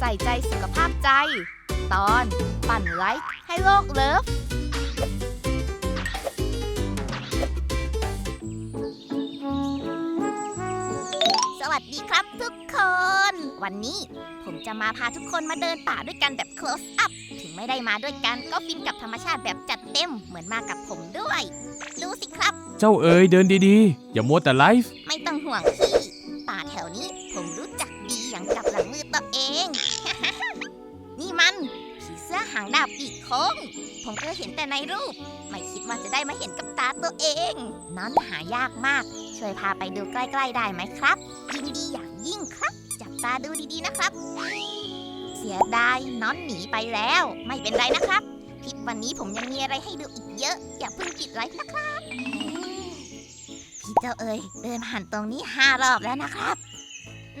ใส่ใจสุขภาพใจ ตอนปั่นไลค์ให้โลกเลิฟ สวัสดีครับทุกคน วันนี้ผมจะมาพาทุกคนมาเดินป่าด้วยกันแบบ close up ถึงไม่ได้มาด้วยกันก็ฟินกับธรรมชาติแบบจัดเต็มเหมือนมากับผมด้วย ดูสิครับ เจ้าเอ๋ยเดินดีๆ อย่ามัวแต่ไลฟ์ ไม่ หางดาบปีกโค้ง ผมเคยเห็นแต่ในรูป ไม่คิดว่าจะได้มาเห็นกับตาตัวเอง นั้นหายากมาก ช่วยพาไปดูใกล้ ๆ ได้ไหมครับ ยินดีอย่างยิ่งครับ จับตาดูดีๆนะครับ เสียดายน้อนหนีไปแล้ว ไม่เป็นไรนะครับคลิปวันนี้ผมยังมีอะไรให้ดูอีกเยอะ อย่าเพิ่งปิดไลค์นะครับ พี่เจ้าเอ๋ยเดินผ่านตรงนี้ห้ารอบแล้วนะครับ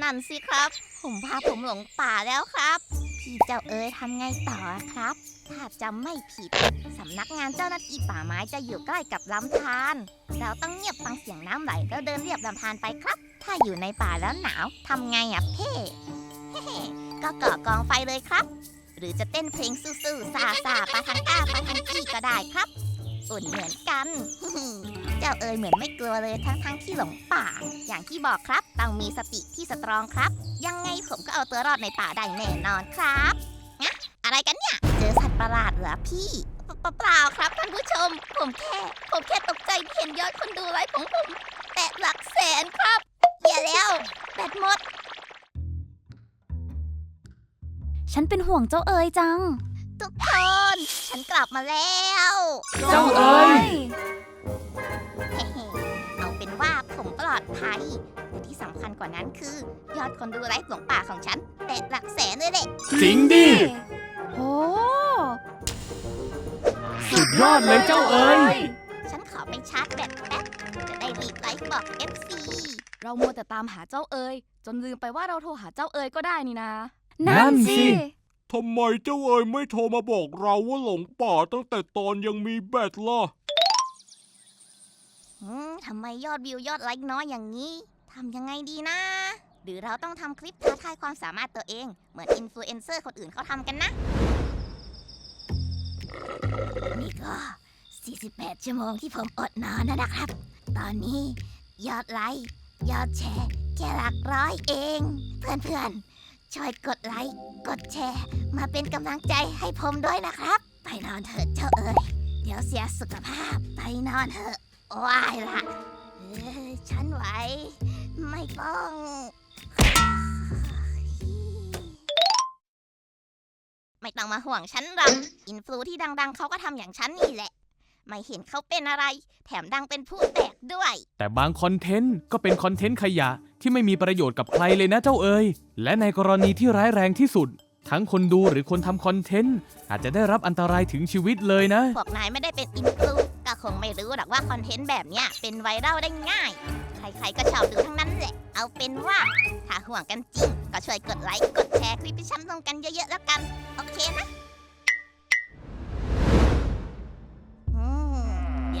นั่นสิครับ ผมพาผมหลงป่าแล้วครับ ที่เจ้าเอ๋ยทำไงต่อครับ ถ้าจำไม่ผิด สำนักงานเจ้าหน้าที่ป่าไม้จะอยู่ใกล้กับลำธาร เราต้องเงียบฟังเสียงน้ำไหลแล้วเดินเรียบลำธารไปครับ ถ้าอยู่ในป่าแล้วหนาวทำไงอะเพ่เฮ้ก็ก่อกองไฟเลยครับ หรือจะเต้นเพลงสู้ๆซาซาปาทังก้าปาทังกี้ก็ได้ครับ อุ่นเหมือนกัน เจ้าเอ๋ยเหมือนไม่กลัวเลยทั้งทั้งๆที่หลงป่า อย่างที่บอกครับต้องมีสติที่สตรองครับ ยังไงผมก็เอาตัวรอดในป่าได้แน่นอนครับนะอะไรกันเนี่ย เจอสัตว์ประหลาดเหรอพี่เปเปล่าครับท่านผู้ชม ผมแค่ ผมแค่ตกใจที่เห็นยอดคนดูไลฟ์ของผม แต่หลักแสนครับ อย่าแล้ว แบตหมด ฉันเป็นห่วงเจ้าเอ๋ยจัง ทุกคน ฉันกลับมาแล้ว เจ้าเอ๋ยเฮ้ๆเอาเป็นว่าผมปลอดภัยและที่สำคัญกว่านั้นคือ ยอดคนดูไลฟ์หลงป่าของฉันแต่หลักแสนเลยแหละ จริงดิ โอ้สุดยอดเลยเจ้าเอ๋ยฉันขอไปชาร์จแบตแป๊บ จะได้รีบไลฟ์บอก FC เรามัวแต่ตามหาเจ้าเอ๋ยจนลืมไปว่าเราโทรหาเจ้าเอ๋ยก็ได้นี่นะ นั่นสิ ทำไมเจ้าเอ๋ยไม่โทรมาบอกเราว่าหลงป่าตั้งแต่ตอนยังมีแบตล่ะ อืมทำไมยอดวิวยอดไลค์น้อยอย่างนี้ ทำยังไงดีนะ หรือเราต้องทำคลิปท้าทายความสามารถตัวเอง เหมือนอินฟลูเอนเซอร์คนอื่นเขาทำกันนะ นี่ก็ 48 ชั่วโมงที่ผมอดนอนแล้วนะครับ ตอนนี้ยอดไลค์ ยอดแชร์ แค่หลักร้อยเอง เพื่อนๆ ช่วยกดไลค์ กดแชร์ มาเป็นกำลังใจให้ผมด้วยนะครับ ไปนอนเถิดเจ้าเอ๋ย เดี๋ยวเสียสุขภาพ ไปนอนเถอะว้ายละเอ้ยฉันไหว ไม่ต้อง ไม่ต้องมาห่วงฉันหรอกอินฟลูที่ดัง ๆ เขาก็ทำอย่างฉันนี่แหละ ไม่เห็นเขาเป็นอะไร แถมดังเป็นผู้แตกด้วย แต่บางคอนเทนต์ก็เป็นคอนเทนต์ขยะที่ไม่มีประโยชน์กับใครเลยนะเจ้าเอ๋ยและในกรณีที่ร้ายแรงที่สุด ทั้งคนดูหรือคนทำคอนเทนต์อาจจะได้รับอันตรายถึงชีวิตเลยนะ พวกนายไม่ได้เป็นอินฟลูก็คงไม่รู้หรอกว่าคอนเทนต์แบบเนี้ยเป็นไวรัลได้ง่าย ใครๆก็ชอบดูทั้งนั้นแหละ เอาเป็นว่า ถ้าห่วงกันจริง ก็ช่วยกดไลค์กดแชร์คลิปที่ฉันลงกันเยอะๆแล้วกัน โอเคนะ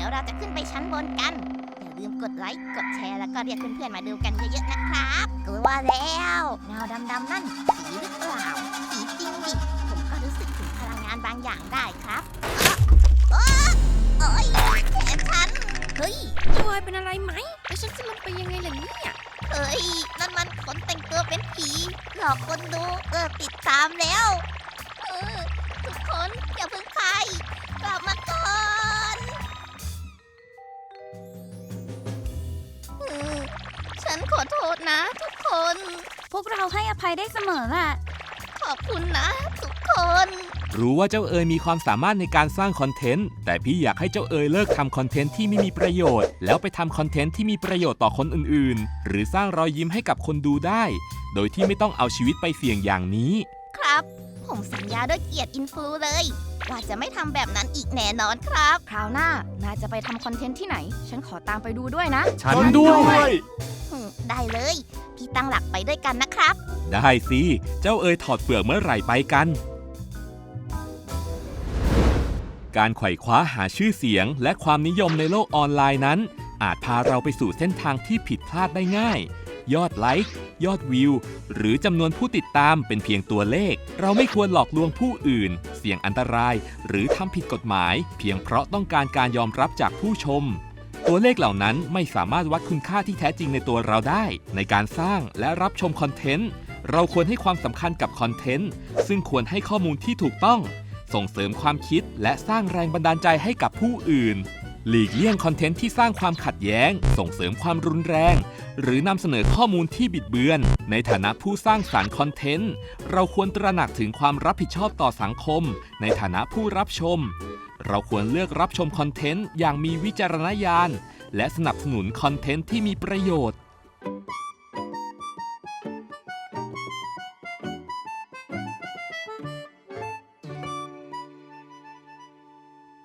ดี๋ยวเราจะขึ้นไปชั้นบนกันอย่าลืมกดไลค์กดแชร์แล้วก็เรียกเพื่อนๆมาดูกันเยอะๆนะครับกลัวแล้วเงาดำๆนั่นผีหรือเปล่าผีจริงดิผมก็รู้สึกถึงพลังงานบางอย่างได้ครับเอ้อเอ้อโอ้ยแขนฉันเฮ้ยเจ้าเอ๋ยเป็นอะไรไหมแล้วฉันจะลงไปยังไงล่ะเนี่ยเฮ้ยนั่นมันคนแต่งตัวเป็นผีหลอกคนดูเออติดตามแล้ว นะ ทุกคน พวกเราให้อภัยได้เสมอแหละขอบคุณนะ ทุกคน รู้ว่าเจ้าเอ๋ยมีความสามารถในการสร้างคอนเทนต์ แต่พี่อยากให้เจ้าเอ๋ยเลิกทำคอนเทนต์ที่ไม่มีประโยชน์ แล้วไปทำคอนเทนต์ที่มีประโยชน์ต่อคนอื่นๆ หรือสร้างรอยยิ้มให้กับคนดูได้ โดยที่ไม่ต้องเอาชีวิตไปเสี่ยงอย่างนี้ ครับ ผมสัญญาด้วยเกียรติอินฟลูเลย ว่าจะไม่ทำแบบนั้นอีกแน่นอนครับ คราวหน้านายจะไปทำคอนเทนต์ที่ไหน ฉันขอตามไปดูด้วยนะ ฉันด้วยอืม ได้เลย พี่ตั้งหลักไปด้วยกันนะครับ ได้สิ เจ้าเอ๋ยถอดเปลือกเมื่อไหร่ไปกัน การไขว่คว้าหาชื่อเสียง และความนิยมในโลกออนไลน์นั้น อาจพาเราไปสู่เส้นทางที่ผิดพลาดได้ง่าย ยอดไลค์ ยอดวิว หรือจำนวนผู้ติดตามเป็นเพียงตัวเลข เราไม่ควรหลอกลวงผู้อื่น เสี่ยงอันตราย หรือทำผิดกฎหมาย เพียงเพราะต้องการการยอมรับจากผู้ชม ตัวเลขเหล่านั้นไม่สามารถวัดคุณค่าที่แท้จริงในตัวเราได้ ในการสร้างและรับชมคอนเทนต์ เราควรให้ความสำคัญกับคอนเทนต์ ซึ่งควรให้ข้อมูลที่ถูกต้อง ส่งเสริมความคิดและสร้างแรงบันดาลใจให้กับผู้อื่น หลีกเลี่ยงคอนเทนต์ที่สร้างความขัดแย้ง ส่งเสริมความรุนแรง หรือนำเสนอข้อมูลที่บิดเบือน ในฐานะผู้สร้างสารรค์คอนเทนต์ เราควรตระหนักถึงความรับผิดชอบต่อสังคม ในฐานะผู้รับชม เราควรเลือกรับชมคอนเทนต์อย่างมีวิจารณญาณ และสนับสนุนคอนเทนต์ที่มีประโยชน์